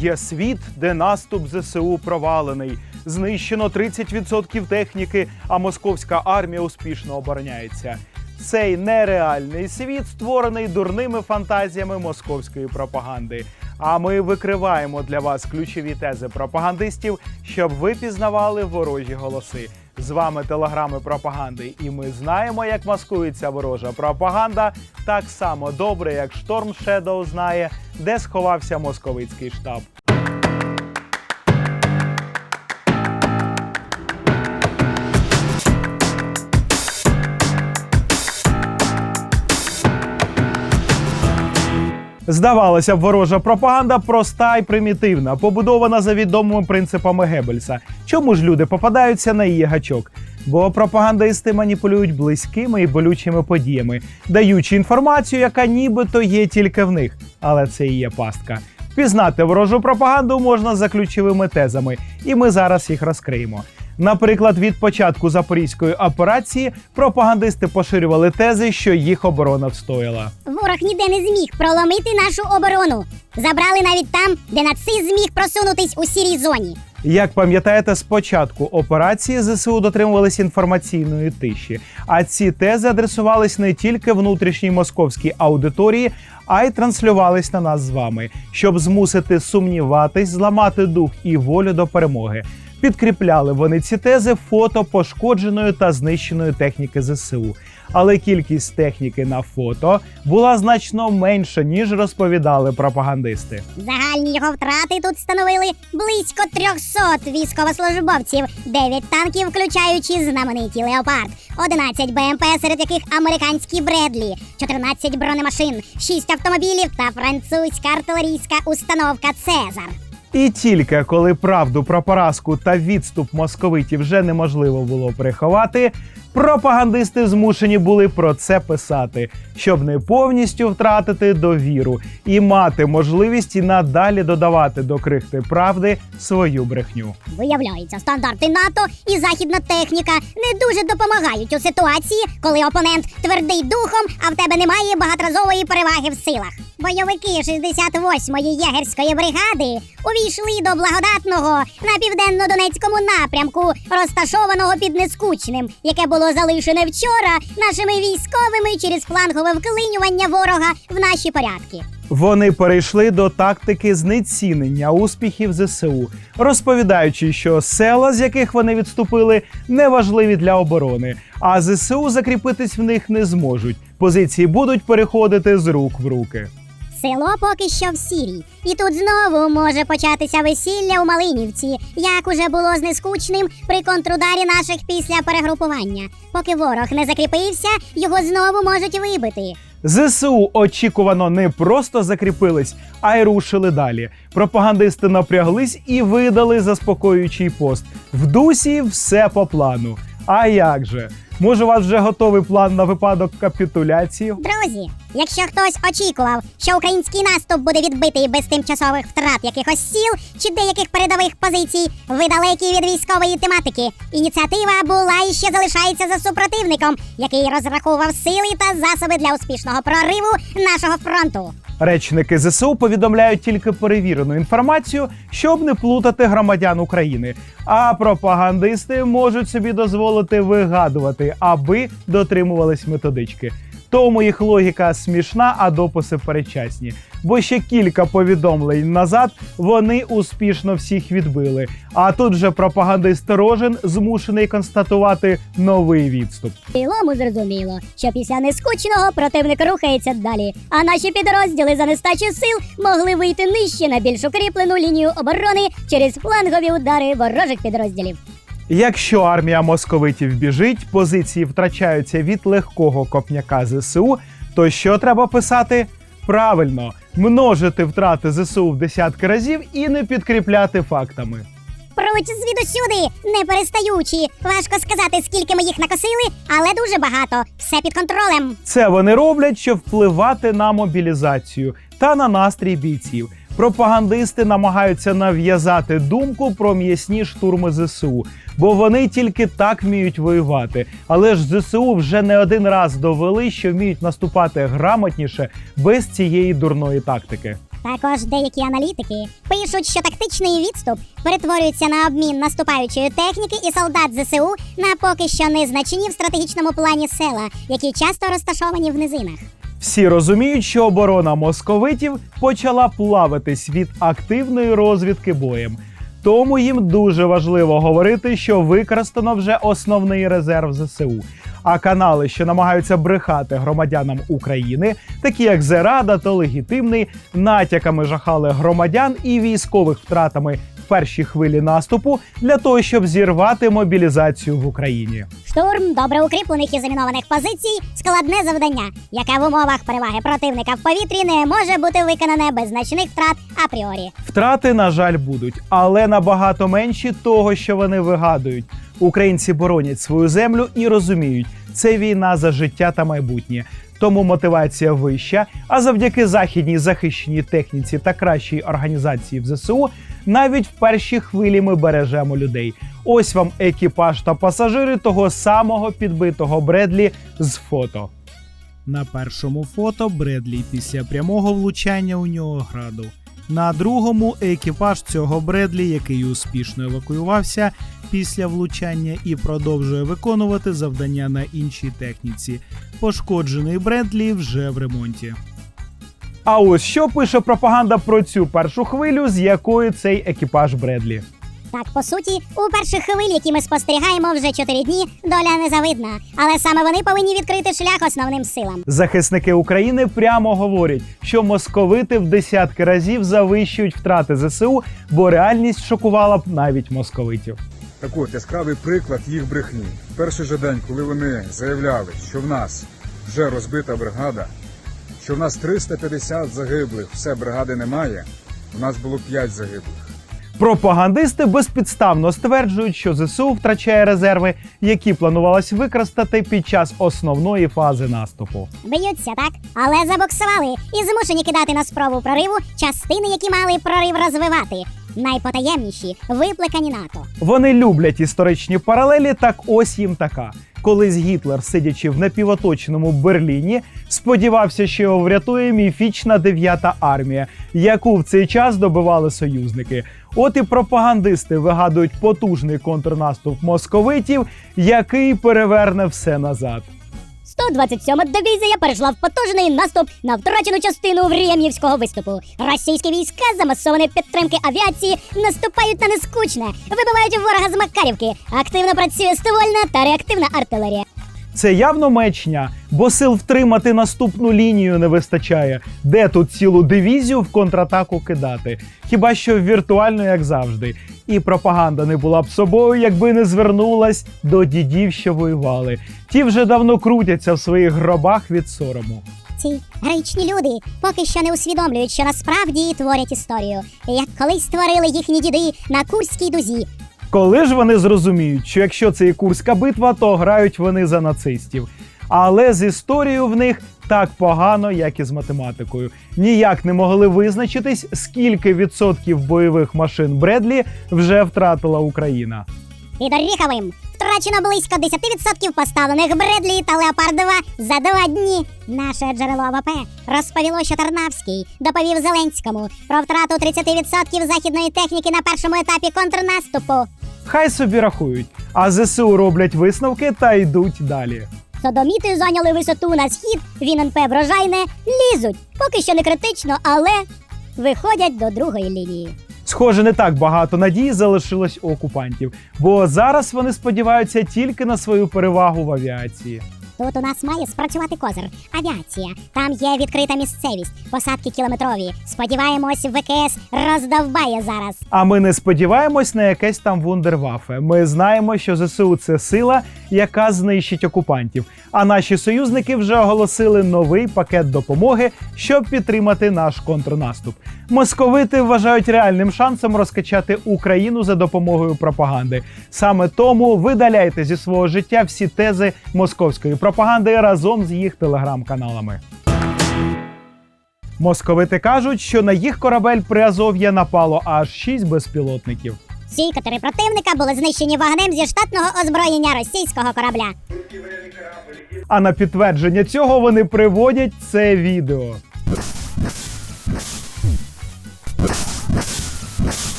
Є світ, де наступ ЗСУ провалений. Знищено 30% техніки, а московська армія успішно обороняється. Цей нереальний світ створений дурними фантазіями московської пропаганди. А ми викриваємо для вас ключові тези пропагандистів, щоб ви пізнавали ворожі голоси. З вами телеграми пропаганди, і ми знаємо, як маскується ворожа пропаганда так само добре, як Шторм Шедоу знає, де сховався московицький штаб. Здавалося б, ворожа пропаганда проста і примітивна, побудована за відомими принципами Геббельса. Чому ж люди попадаються на її гачок? Бо пропагандисти маніпулюють близькими і болючими подіями, даючи інформацію, яка нібито є тільки в них, але це і є пастка. Впізнати ворожу пропаганду можна за ключовими тезами, і ми зараз їх розкриємо. Наприклад, від початку запорізької операції пропагандисти поширювали тези, що їх оборона встояла. Ворог ніде не зміг проломити нашу оборону. Забрали навіть там, де нацизм зміг просунутись у сірій зоні. Як пам'ятаєте, з початку операції ЗСУ дотримувались інформаційної тиші, а ці тези адресувались не тільки внутрішній московській аудиторії, а й транслювались на нас з вами, щоб змусити сумніватись, зламати дух і волю до перемоги. Підкріпляли вони ці тези фото пошкодженої та знищеної техніки ЗСУ. Але кількість техніки на фото була значно менша, ніж розповідали пропагандисти. Загальні його втрати тут становили близько 300 військовослужбовців, 9 танків, включаючи знамениті Леопард, 11 БМП, серед яких американські Бредлі, 14 бронемашин, 6 автомобілів та французька артилерійська установка Цезар. І тільки коли правду про поразку та відступ московитів вже неможливо було приховати, пропагандисти змушені були про це писати, щоб не повністю втратити довіру і мати можливість і надалі додавати до крихти правди свою брехню. Виявляється, стандарти НАТО і західна техніка не дуже допомагають у ситуації, коли опонент твердий духом, а в тебе немає багаторазової переваги в силах. Бойовики 68-ї єгерської бригади увійшли до благодатного на південно-донецькому напрямку, розташованого під Нескучним, яке було залишене вчора нашими військовими через флангове вклинювання ворога в наші порядки. Вони перейшли до тактики знецінення успіхів ЗСУ, розповідаючи, що села, з яких вони відступили, не важливі для оборони, а ЗСУ закріпитись в них не зможуть. Позиції будуть переходити з рук в руки. Село поки що в Сірії, і тут знову може початися весілля у Малинівці, як уже було з нескучним при контрударі наших після перегрупування. Поки ворог не закріпився, його знову можуть вибити. ЗСУ очікувано не просто закріпились, а й рушили далі. Пропагандисти напряглись і видали заспокоюючий пост. В дусі все по плану. А як же? Може, у вас вже готовий план на випадок капітуляції? Друзі, якщо хтось очікував, що український наступ буде відбитий без тимчасових втрат якихось сіл чи деяких передових позицій, ви далекі від військової тематики. Ініціатива була і ще залишається за супротивником, який розраховував сили та засоби для успішного прориву нашого фронту. Речники ЗСУ повідомляють тільки перевірену інформацію, щоб не плутати громадян України. А пропагандисти можуть собі дозволити вигадувати, аби дотримувались методички. Тому їх логіка смішна, а дописи перечасні. Бо ще кілька повідомлень назад вони успішно всіх відбили. А тут же пропагандист Рожен змушений констатувати новий відступ. Цілому зрозуміло, що після нескучного противник рухається далі, а наші підрозділи за нестачі сил могли вийти нижче на більш укріплену лінію оборони через флангові удари ворожих підрозділів. Якщо армія московитів біжить, позиції втрачаються від легкого копняка ЗСУ, то що треба писати? Правильно, множити втрати ЗСУ в десятки разів і не підкріпляти фактами. Пруть звідусюди, не перестаючи. Важко сказати, скільки ми їх накосили, але дуже багато. Все під контролем. Це вони роблять, щоб впливати на мобілізацію та на настрій бійців. Пропагандисти намагаються нав'язати думку про м'ясні штурми ЗСУ, бо вони тільки так вміють воювати. Але ж ЗСУ вже не один раз довели, що вміють наступати грамотніше без цієї дурної тактики. Також деякі аналітики пишуть, що тактичний відступ перетворюється на обмін наступаючої техніки і солдат ЗСУ на поки що незначні в стратегічному плані села, які часто розташовані в низинах. Всі розуміють, що оборона московитів почала плавитись від активної розвідки боєм. Тому їм дуже важливо говорити, що використано вже основний резерв ЗСУ. А канали, що намагаються брехати громадянам України, такі як Зерада та Легітимний, натяками жахали громадян і військових втратами в першій хвилі наступу для того, щоб зірвати мобілізацію в Україні. Штурм добре укріплених і замінованих позицій складне завдання, яке в умовах переваги противника в повітрі не може бути виконане без значних втрат апріорі. Втрати, на жаль, будуть, але набагато менші того, що вони вигадують. Українці боронять свою землю і розуміють, це війна за життя та майбутнє. Тому мотивація вища. А завдяки західній захищеній техніці та кращій організації в ЗСУ, навіть в перші хвилі ми бережемо людей. Ось вам екіпаж та пасажири того самого підбитого Бредлі з фото. На першому фото Бредлі після прямого влучання у нього граду. На другому екіпаж цього Бредлі, який успішно евакуювався після влучання і продовжує виконувати завдання на іншій техніці. Пошкоджений Бредлі вже в ремонті. А ось що пише пропаганда про цю першу хвилю, з якої цей екіпаж Бредлі. Так, по суті, у перших хвиль, які ми спостерігаємо вже чотири дні, доля незавидна. Але саме вони повинні відкрити шлях основним силам. Захисники України прямо говорять, що московити в десятки разів завищують втрати ЗСУ, бо реальність шокувала б навіть московитів. Так от, яскравий приклад їх брехні. В перший же день, коли вони заявляли, що в нас вже розбита бригада, що в нас 350 загиблих, все бригади немає, у нас було 5 загиблих. Пропагандисти безпідставно стверджують, що ЗСУ втрачає резерви, які планувалось використати під час основної фази наступу. Б'ються так, але забоксували і змушені кидати на спробу прориву частини, які мали прорив розвивати. Найпотаємніші випликані НАТО. Вони люблять історичні паралелі, так ось їм така. Колись Гітлер, сидячи в напівоточеному Берліні, сподівався, що його врятує міфічна дев'ята армія, яку в цей час добивали союзники. От і пропагандисти вигадують потужний контрнаступ московитів, який переверне все назад. 127-ма дивізія перейшла в потужний наступ на втрачену частину Врем'ївського виступу. Російські війська, замасовані підтримки авіації, наступають на нескучне, вибивають ворога з Макарівки. Активно працює ствольна та реактивна артилерія. Це явно мечня, бо сил втримати наступну лінію не вистачає. Де тут цілу дивізію в контратаку кидати? Хіба що віртуально, як завжди. І пропаганда не була б собою, якби не звернулась до дідів, що воювали. Ті вже давно крутяться в своїх гробах від сорому. Ці героїчні люди поки що не усвідомлюють, що насправді творять історію, як колись створили їхні діди на Курській дузі. Коли ж вони зрозуміють, що якщо це і Курська битва, то грають вони за нацистів. Але з історією в них так погано, як і з математикою. Ніяк не могли визначитись, скільки відсотків бойових машин Бредлі вже втратила Україна. Під Оріховим втрачено близько 10% поставлених Бредлі та Леопард 2 за два дні. Наше джерело АВП розповіло, що Тарнавський доповів Зеленському про втрату 30% західної техніки на першому етапі контрнаступу. Хай собі рахують, а ЗСУ роблять висновки та йдуть далі. Содоміти зайняли висоту на схід, він НП врожайне, лізуть. Поки що не критично, але виходять до другої лінії. Схоже, не так багато надій залишилось у окупантів, бо зараз вони сподіваються тільки на свою перевагу в авіації. Тут у нас має спрацювати козир. Авіація. Там є відкрита місцевість, посадки кілометрові. Сподіваємось, ВКС роздовбає зараз. А ми не сподіваємось на якесь там вундервафе. Ми знаємо, що ЗСУ це сила, яка знищить окупантів. А наші союзники вже оголосили новий пакет допомоги, щоб підтримати наш контрнаступ. Московити вважають реальним шансом розкачати Україну за допомогою пропаганди. Саме тому видаляйте зі свого життя всі тези московської пропаганди пропаганди разом з їх телеграм-каналами. Московити кажуть, що на їх корабель Приазов'я напало аж шість безпілотників. Всі катери противника були знищені вогнем зі штатного озброєння російського корабля. А на підтвердження цього вони приводять це відео.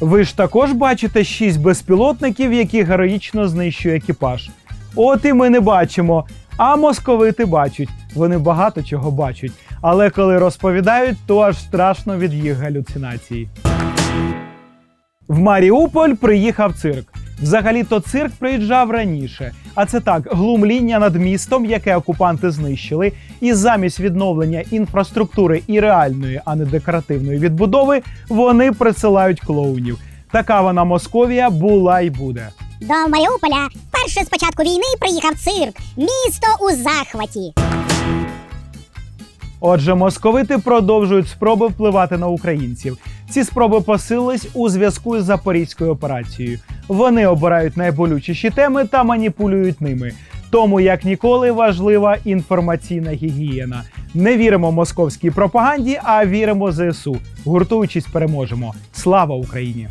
Ви ж також бачите шість безпілотників, які героїчно знищують екіпаж. От і ми не бачимо. А московити бачать. Вони багато чого бачать. Але коли розповідають, то аж страшно від їх галюцинацій. В Маріуполь приїхав цирк. Взагалі-то цирк приїжджав раніше, а це так глумління над містом, яке окупанти знищили, і замість відновлення інфраструктури і реальної, а не декоративної відбудови, вони присилають клоунів. Така вона Московія була й буде. До Маріуполя вперше з початку війни приїхав цирк. Місто у захваті. Отже, московити продовжують спроби впливати на українців. Ці спроби посилились у зв'язку з запорізькою операцією. Вони обирають найболючіші теми та маніпулюють ними. Тому як ніколи важлива інформаційна гігієна. Не віримо московській пропаганді, а віримо ЗСУ. Гуртуючись, переможемо. Слава Україні!